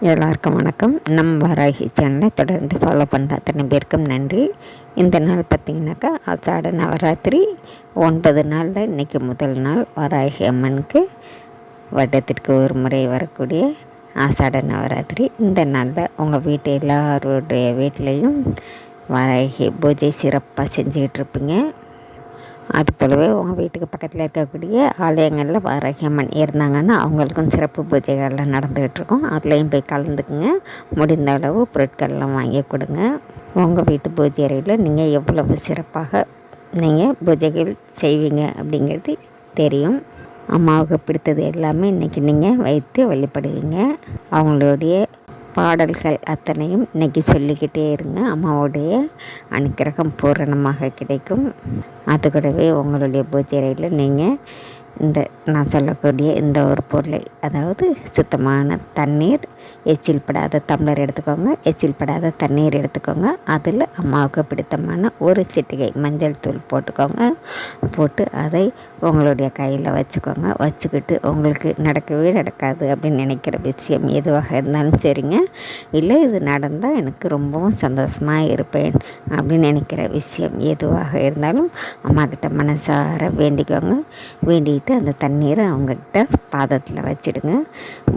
எல்லாருக்கும் வணக்கம். நம் வாராகி சேனலை தொடர்ந்து ஃபாலோ பண்ணுற அத்தனை பேருக்கும் நன்றி. இந்த நாள் பார்த்திங்கனாக்கா ஆசாட நவராத்திரி. ஒன்பது நாளில் இன்றைக்கி முதல் நாள் வாராகி அம்மனுக்கு. வட்டத்திற்கு ஒரு முறை வரக்கூடிய ஆசாட நவராத்திரி. இந்த நாளில் உங்கள் வீட்டு எல்லாருடைய வீட்லேயும் வாராகி பூஜை சிறப்பாக செஞ்சுக்கிட்டு இருப்பீங்க. அது போலவே உங்கள் வீட்டுக்கு பக்கத்தில் இருக்கக்கூடிய ஆலயங்களில் வாராகியம்மன் இருந்தாங்கன்னா அவங்களுக்கும் சிறப்பு பூஜைகள்லாம் நடந்துகிட்டு இருக்கும் அதுலேயும் போய் கலந்துக்குங்க. முடிந்த அளவு பொருட்கள்லாம் வாங்கி கொடுங்க. உங்கள் வீட்டு பூஜை அறையில் நீங்கள் எவ்வளவு சிறப்பாக நீங்கள் பூஜைகள் செய்வீங்க அப்படிங்கிறது தெரியும். அம்மாவுக்கு பிடித்தது எல்லாமே இன்றைக்கி நீங்கள் வைத்து வழிபடுவீங்க. அவங்களுடைய பாடல்கள் அத்தனையும் இன்றைக்கி சொல்லிக்கிட்டே இருங்க. அம்மாவுடைய அனுக்கிரகம் பூரணமாக கிடைக்கும். அது கூடவே உங்களுடைய பூஜை அறையில் நீங்கள் இந்த நான் சொல்லக்கூடிய இந்த ஒரு பொருளை அதாவது சுத்தமான தண்ணீர் எச்சில் படாத டம்ளர் எடுத்துக்கோங்க எச்சில் படாத தண்ணீர் எடுத்துக்கோங்க. அதில் அம்மாவுக்கு பிடித்தமான ஒரு சிட்டிகை மஞ்சள் தூள் போட்டுக்கோங்க. போட்டு அதை உங்களுடைய கையில் வச்சுக்கோங்க. வச்சுக்கிட்டு உங்களுக்கு நடக்கவே நடக்காது அப்படின்னு நினைக்கிற விஷயம் எதுவாக இருந்தாலும் சரிங்க. இல்லை இது நடந்தால் எனக்கு ரொம்பவும் சந்தோஷமாக இருப்பேன் அப்படின்னு நினைக்கிற விஷயம் எதுவாக இருந்தாலும் அம்மாக்கிட்ட மனசார வேண்டிக்கோங்க. வேண்டிக்கிட்டு அந்த தண்ணீரை அவங்கக்கிட்ட பாதத்தில் வச்சுடுங்க.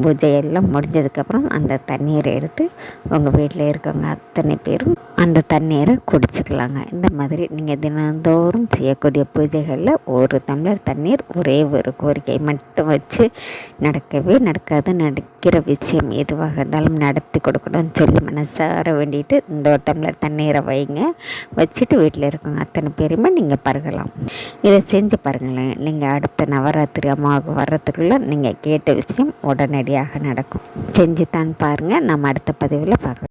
பூஜையெல்லாம் முடிஞ்சதுக்கப்புறம் அந்த தண்ணீரை எடுத்து உங்கள் வீட்டில் இருக்கவங்க அத்தனை பேரும் அந்த தண்ணீரை குடிச்சிக்கலாங்க. இந்த மாதிரி நீங்கள் தினந்தோறும் செய்யக்கூடிய பூஜைகளில் ஒரு தமிழர் தண்ணீர் ஒரே ஒரு கோரிக்கை. மட்டும் வச்சு நடக்கவே நடக்காது. நடக்கிற விஷயம் எதுவாக இருந்தாலும் நடத்தி கொடுக்கணும்னு சொல்லி மனசார வேண்டிட்டு இந்த ஒரு தமிழர் தண்ணீரை வைங்க. வச்சுட்டு வீட்டில் இருக்கோங்க அத்தனை பேருமே நீங்கள் பருகலாம். இதை செஞ்சு பாருங்களேன். நீங்கள் அடுத்த நவராத்திரி அம்மாவுக்கு வர்றதுக்குள்ளே நீங்கள் கேட்ட விஷயம் உடனடியாக நடக்கும். செஞ்சு தான் பாருங்கள் நம்ம அடுத்த பதிவில் பார்க்கலாம்.